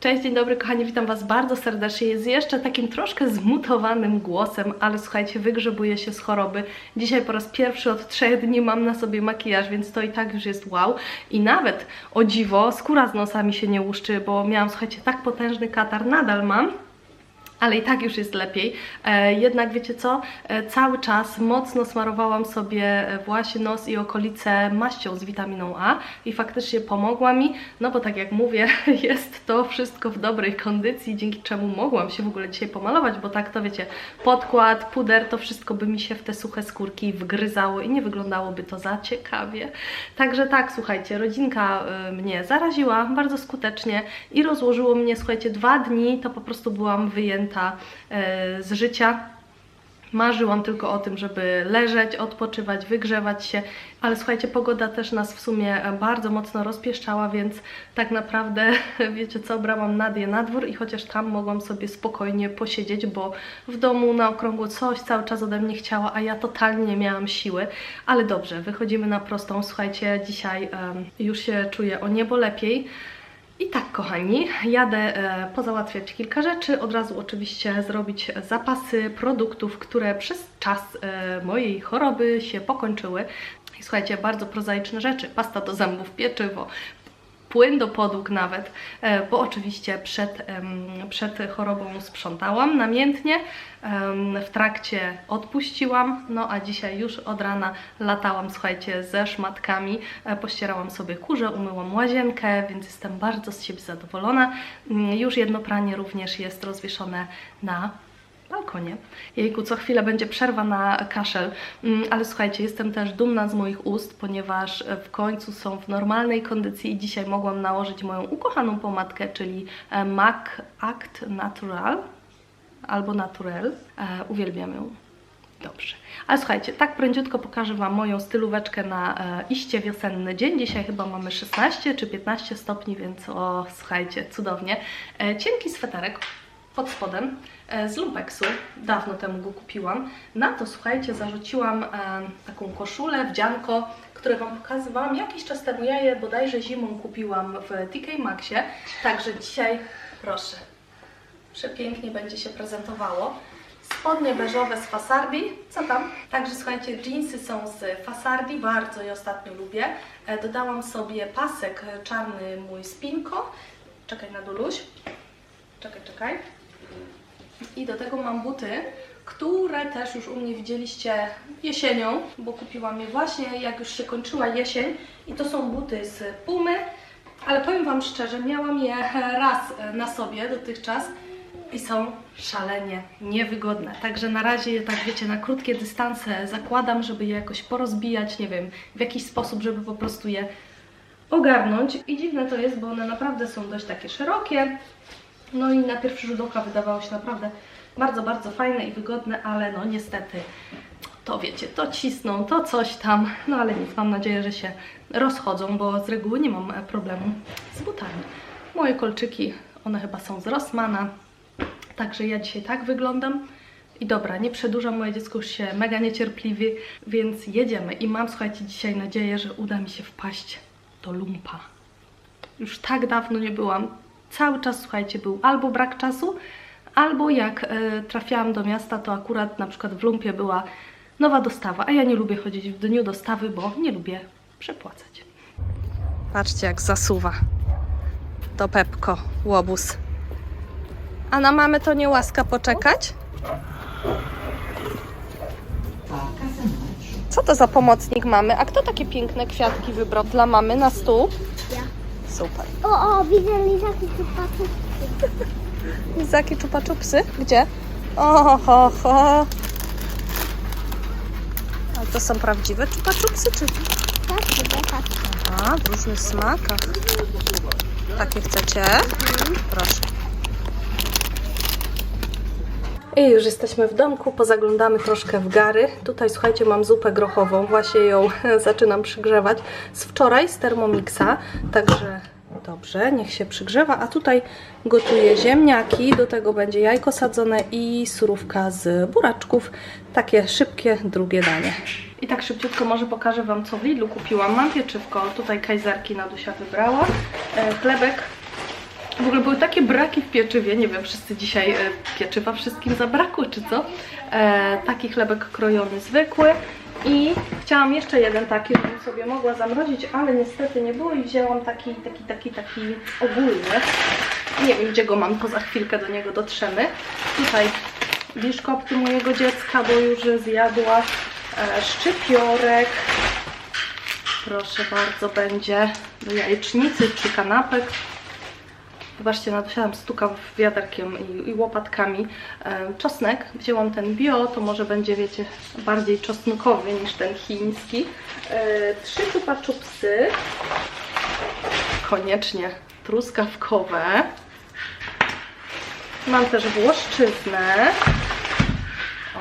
Cześć, dzień dobry kochani, witam Was bardzo serdecznie. Jest jeszcze takim troszkę zmutowanym głosem, ale słuchajcie, wygrzebuję się z choroby. Dzisiaj po raz pierwszy od trzech dni mam na sobie makijaż, więc to i tak już jest wow. I nawet, o dziwo, skóra z nosami się nie łuszczy, bo miałam, słuchajcie, tak potężny katar, nadal mam ale i tak już jest lepiej. E, jednak wiecie co? E, cały czas mocno smarowałam sobie e, właśnie nos i okolice maścią z witaminą A i faktycznie pomogła mi, no bo tak jak mówię, jest to wszystko w dobrej kondycji, dzięki czemu mogłam się w ogóle dzisiaj pomalować, bo tak to wiecie, podkład, puder, to wszystko by mi się w te suche skórki wgryzało i nie wyglądałoby to za ciekawie. Także tak, słuchajcie, rodzinka mnie zaraziła bardzo skutecznie i rozłożyło mnie, słuchajcie, dwa dni, to po prostu byłam wyjęta e, z życia. Marzyłam tylko o tym, żeby leżeć, odpoczywać, wygrzewać się, ale słuchajcie, pogoda też nas w sumie bardzo mocno rozpieszczała, więc tak naprawdę, wiecie co, brałam Nadię na dwór i chociaż tam mogłam sobie spokojnie posiedzieć, bo w domu na okrągło coś cały czas ode mnie chciała, a ja totalnie nie miałam siły, ale dobrze, wychodzimy na prostą, słuchajcie, dzisiaj em, już się czuję o niebo lepiej. I tak, kochani, jadę e, pozałatwiać kilka rzeczy, od razu oczywiście zrobić zapasy produktów, które przez czas e, mojej choroby się pokończyły. Słuchajcie, bardzo prozaiczne rzeczy, pasta do zębów, pieczywo, płyn do podłóg nawet, e, bo oczywiście przed, przed chorobą sprzątałam namiętnie, w trakcie odpuściłam, no a dzisiaj już od rana latałam, słuchajcie, ze szmatkami, e, pościerałam sobie kurze, umyłam łazienkę, więc jestem bardzo z siebie zadowolona. Mm, Już jedno pranie również jest rozwieszone na balkonie. Jejku, co chwilę będzie przerwa na kaszel, Mm, ale słuchajcie, jestem też dumna z moich ust, ponieważ e, w końcu są w normalnej kondycji i dzisiaj mogłam nałożyć moją ukochaną pomadkę, czyli e, MAC Act Natural albo Naturel. E, uwielbiam ją. Dobrze. Ale słuchajcie, tak prędziutko pokażę Wam moją stylóweczkę na e, iście wiosenny dzień. Dzisiaj chyba mamy 16 czy 15 stopni, więc o, słuchajcie, cudownie. E, cienki sweterek pod spodem e, z lumpeksu. Dawno temu go kupiłam. Na to, słuchajcie, zarzuciłam e, taką koszulę, wdzianko, które Wam pokazywałam jakiś czas temu. Ja je bodajże zimą kupiłam w TK Maxie. Także dzisiaj, proszę, przepięknie będzie się prezentowało. Spodnie beżowe z Fasardi. Co tam? Także słuchajcie, jeansy są z Fasardi, bardzo je ostatnio lubię. E, Dodałam sobie pasek czarny mój Spinko. Czekaj na duluś. Czekaj, czekaj. I do tego mam buty, które też już u mnie widzieliście jesienią, bo kupiłam je właśnie jak już się kończyła jesień. I to są buty z Pumy, ale powiem Wam szczerze, miałam je raz na sobie dotychczas i są szalenie niewygodne. Także na razie je tak wiecie, na krótkie dystanse zakładam, żeby je jakoś porozbijać, nie wiem, w jakiś sposób, żeby po prostu je ogarnąć. I dziwne to jest, bo one naprawdę są dość takie szerokie. No i na pierwszy rzut oka wydawało się naprawdę bardzo, bardzo fajne i wygodne, ale no niestety to wiecie, to cisną, to coś tam, no ale nic, mam nadzieję, że się rozchodzą, bo z reguły nie mam e, problemu z butami. Moje kolczyki, one chyba są z Rossmana, także ja dzisiaj tak wyglądam. I dobra, nie przedłużam, moje dziecko już się mega niecierpliwi, więc jedziemy. I mam, słuchajcie, dzisiaj nadzieję, że uda mi się wpaść do lumpa. Już tak dawno nie byłam. Cały czas, słuchajcie, był albo brak czasu, albo jak e, trafiałam do miasta, to akurat na przykład w lumpie była nowa dostawa, a ja nie lubię chodzić w dniu dostawy, bo nie lubię przepłacać. Patrzcie, jak zasuwa. To Pepko, łobuz. A na mamę to nie łaska poczekać? Co to za pomocnik mamy? A kto takie piękne kwiatki wybrał dla mamy na stół? Super. O, o, widzę lizaki chłopaków. Lizaki czupa-czupsy? Gdzie? O, ho, ho. A to są prawdziwe czupa-czupsy, czy? Tak, tak. Aha, w różnych smakach. Takie chcecie? Proszę. I już jesteśmy w domku, pozaglądamy troszkę w gary. Tutaj, słuchajcie, mam zupę grochową, właśnie ją zaczynam przygrzewać z wczoraj, z Thermomixa, także dobrze, niech się przygrzewa. A tutaj gotuję ziemniaki, do tego będzie jajko sadzone i surówka z buraczków. Takie szybkie drugie danie. I tak szybciutko może pokażę Wam, co w Lidlu kupiłam. Mam pieczywko, tutaj kajzerki Nadusia wybrała, e, chlebek W ogóle były takie braki w pieczywie, nie wiem, wszyscy dzisiaj e, pieczywa wszystkim zabrakło, czy co? E, taki chlebek krojony zwykły i chciałam jeszcze jeden taki, żebym sobie mogła zamrozić, ale niestety nie było i wzięłam taki, taki, taki, taki ogólny. Nie wiem, gdzie go mam, to za chwilkę do niego dotrzemy. Tutaj biszkopty mojego dziecka, bo już zjadła e, szczypiorek. Proszę bardzo, będzie do jajecznicy czy kanapek. Zobaczcie, nadosiadam stukam wiaderkiem i, i łopatkami. E, czosnek, wzięłam ten bio, to może będzie, wiecie, bardziej czosnkowy niż ten chiński. E, trzy chupa chupsy. Koniecznie truskawkowe. Mam też włoszczyznę.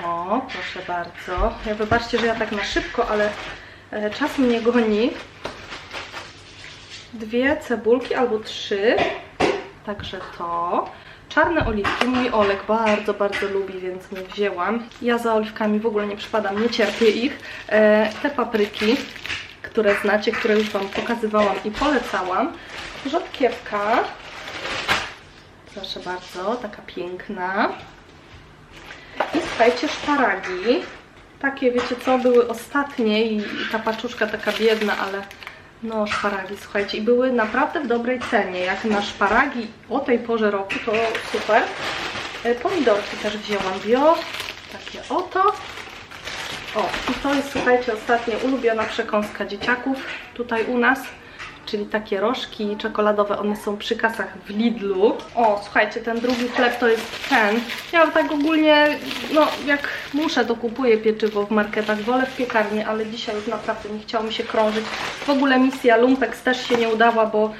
O, proszę bardzo. Ja wybaczcie, że ja tak na szybko, ale e, czas mnie goni. Dwie cebulki albo trzy. Także to. Czarne oliwki. Mój Olek bardzo, bardzo lubi, więc mu wzięłam. Ja za oliwkami w ogóle nie przypadam, nie cierpię ich. E, te papryki, które znacie, które już Wam pokazywałam i polecałam. Rzodkiewka. Proszę bardzo, taka piękna. I słuchajcie, szparagi. Takie, wiecie co, były ostatnie i ta paczuszka taka biedna, ale no szparagi, słuchajcie, i były naprawdę w dobrej cenie. Jak na szparagi o tej porze roku, to super. E, Pomidorki też wzięłam bio, takie oto. O, i to jest, słuchajcie, ostatnia ulubiona przekąska dzieciaków tutaj u nas, czyli takie rożki czekoladowe, one są przy kasach w Lidlu. O, słuchajcie, ten drugi chleb to jest ten. Ja tak ogólnie, no jak muszę, to kupuję pieczywo w marketach, wolę w piekarni, ale dzisiaj już naprawdę nie chciało mi się krążyć. W ogóle misja Lumpex też się nie udała, bo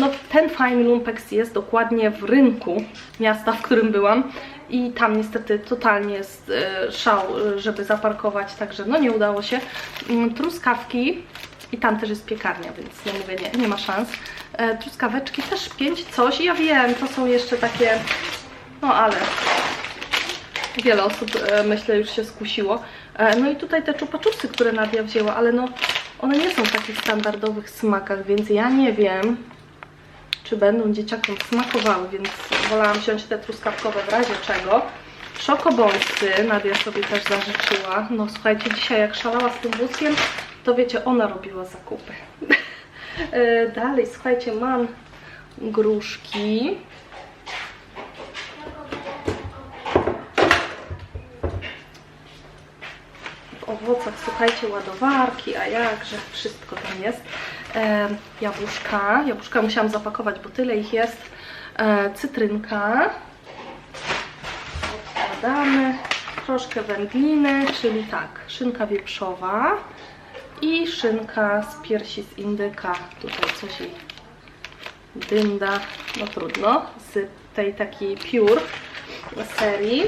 no, ten fajny Lumpex jest dokładnie w rynku miasta, w którym byłam. I tam niestety totalnie jest e, szał, e, żeby zaparkować, także no nie udało się. Mm, Truskawki i tam też jest piekarnia, więc ja mówię, nie, nie ma szans. E, truskaweczki też 5 coś. Ja wiem, to są jeszcze takie, no ale wiele osób e, myślę już się skusiło. E, no i tutaj te czupaczupsy, które Nadia wzięła, ale no one nie są w takich standardowych smakach, więc ja nie wiem, czy będą dzieciakom smakowały, więc wolałam wziąć te truskawkowe w razie czego. Szokobąsy Nadia sobie też zażyczyła. No słuchajcie, dzisiaj jak szalała z tym wózkiem, to wiecie, ona robiła zakupy. E, Dalej, słuchajcie, mam gruszki. W owocach, słuchajcie, ładowarki, a jakże wszystko tam jest. E, jabłuszka. Jabłuszka musiałam zapakować, bo tyle ich jest. E, cytrynka. Odkładamy. Troszkę wędliny, czyli tak, szynka wieprzowa i szynka z piersi z indyka. Tutaj coś jej dynda, no trudno, z tej takiej pure serii.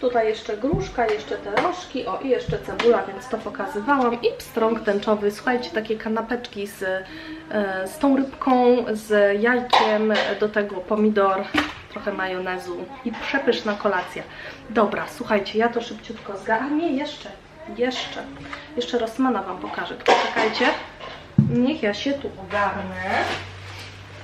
Tutaj jeszcze gruszka, jeszcze te rożki, o i jeszcze cebula, więc to pokazywałam. I pstrąg tęczowy, słuchajcie, takie kanapeczki z, e, z tą rybką, z jajkiem, do tego pomidor, trochę majonezu i przepyszna kolacja. Dobra, słuchajcie, ja to szybciutko zga... A nie, jeszcze, jeszcze, jeszcze Rossmana Wam pokażę, tylko czekajcie. Niech ja się tu ogarnę.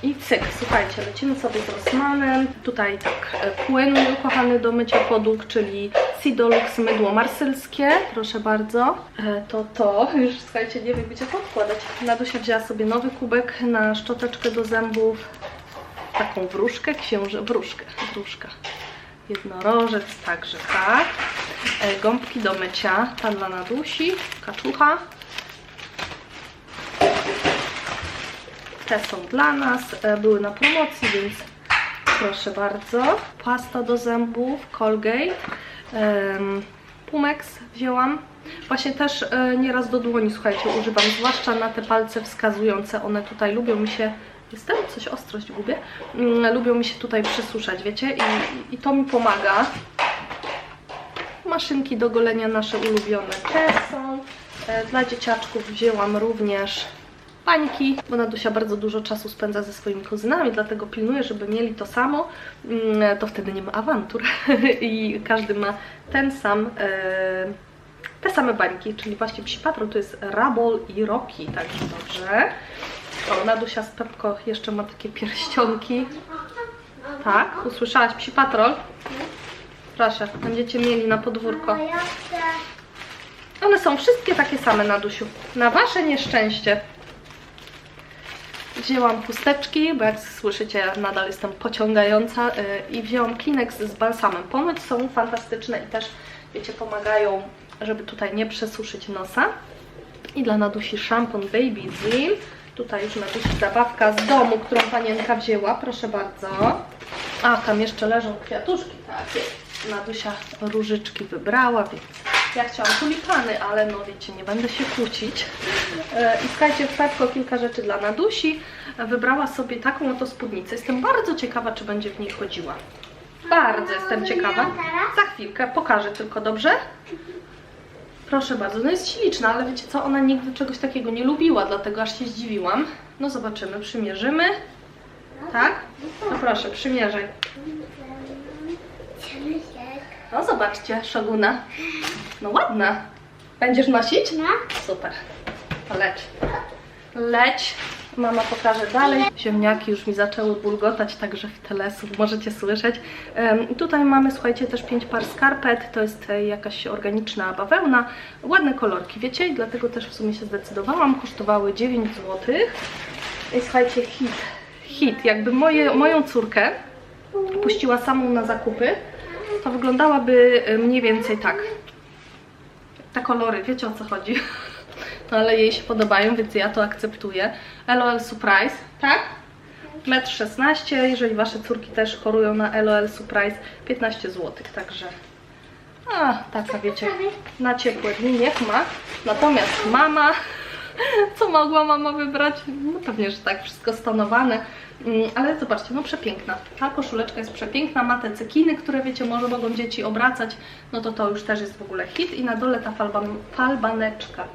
I cyk, słuchajcie, lecimy sobie z Rossmanem. Tutaj tak, e, płyn mój kochany do mycia podłóg, czyli Sidolux mydło marsylskie, proszę bardzo. E, To to, już słuchajcie, nie wiem gdzie to odkładać. Nadusia wzięła sobie nowy kubek na szczoteczkę do zębów. Taką wróżkę, księże, wróżkę, wróżka. Jednorożec, także tak. E, Gąbki do mycia, ta dla Nadusi, kaczucha. Te są dla nas, e, były na promocji, więc proszę bardzo. Pasta do zębów, Colgate, Pumex wzięłam. Właśnie też e, nieraz do dłoni, słuchajcie, używam, zwłaszcza na te palce wskazujące. One tutaj lubią mi się, jestem coś ostrość gubię, mm, lubią mi się tutaj przysuszać, wiecie, i, i to mi pomaga. Maszynki do golenia nasze ulubione te są. E, Dla dzieciaczków wzięłam również bańki, bo Nadusia bardzo dużo czasu spędza ze swoimi kuzynami, dlatego pilnuję, żeby mieli to samo, Mm, to wtedy nie ma awantur i każdy ma ten sam, e, te same bańki, czyli właśnie Psi Patrol to jest Rabol i Rocky, także dobrze. O, Nadusia z Pepko jeszcze ma takie pierścionki. Tak, usłyszałaś psi patrol? Proszę, będziecie mieli na podwórko. Ja chcę. One są wszystkie takie same, Nadusiu. Na wasze nieszczęście. Wzięłam chusteczki, bo jak słyszycie, nadal jestem pociągająca yy, i wzięłam Kleenex z balsamem. Ponoć są fantastyczne i też, wiecie, pomagają, żeby tutaj nie przesuszyć nosa. I dla Nadusi szampon Baby Dream. Tutaj już Nadusi zabawka z domu, którą panienka wzięła, proszę bardzo. A, tam jeszcze leżą kwiatuszki takie. Nadusia różyczki wybrała, więc ja chciałam tulipany, ale no wiecie, nie będę się kłócić. E, I słuchajcie, w Pepko kilka rzeczy dla Nadusi. Wybrała sobie taką oto spódnicę. Jestem bardzo ciekawa, czy będzie w niej chodziła. Bardzo jestem ciekawa. Za chwilkę, pokażę tylko, dobrze? Proszę bardzo, no jest śliczna, ale wiecie co, ona nigdy czegoś takiego nie lubiła, dlatego aż się zdziwiłam. No zobaczymy, przymierzymy. Tak? No proszę, przymierzaj. No zobaczcie, szoguna. No ładna. Będziesz nosić? No. Super. To leć. Leć. Mama pokaże dalej. Ziemniaki już mi zaczęły bulgotać, także w telesów możecie słyszeć. Em, tutaj mamy, słuchajcie, też pięć par skarpet. To jest e, jakaś organiczna bawełna. Ładne kolorki, wiecie? I dlatego też w sumie się zdecydowałam. Kosztowały 9 zł. I słuchajcie, hit. Hit. Jakby moje, moją córkę puściła samą na zakupy, to wyglądałaby e, mniej więcej tak. Te kolory, wiecie o co chodzi. No ale jej się podobają, więc ja to akceptuję. LOL Surprise, tak? Metr 16, jeżeli wasze córki też chorują na LOL Surprise, 15 zł, także a, taka wiecie, na ciepłe dni niech ma. Natomiast mama, co mogła mama wybrać? No pewnie, że tak, wszystko stonowane. Mm, Ale zobaczcie, no przepiękna. Ta koszuleczka jest przepiękna, ma te cekiny, które wiecie, może mogą dzieci obracać, no to to już też jest w ogóle hit. I na dole ta falban, falbaneczka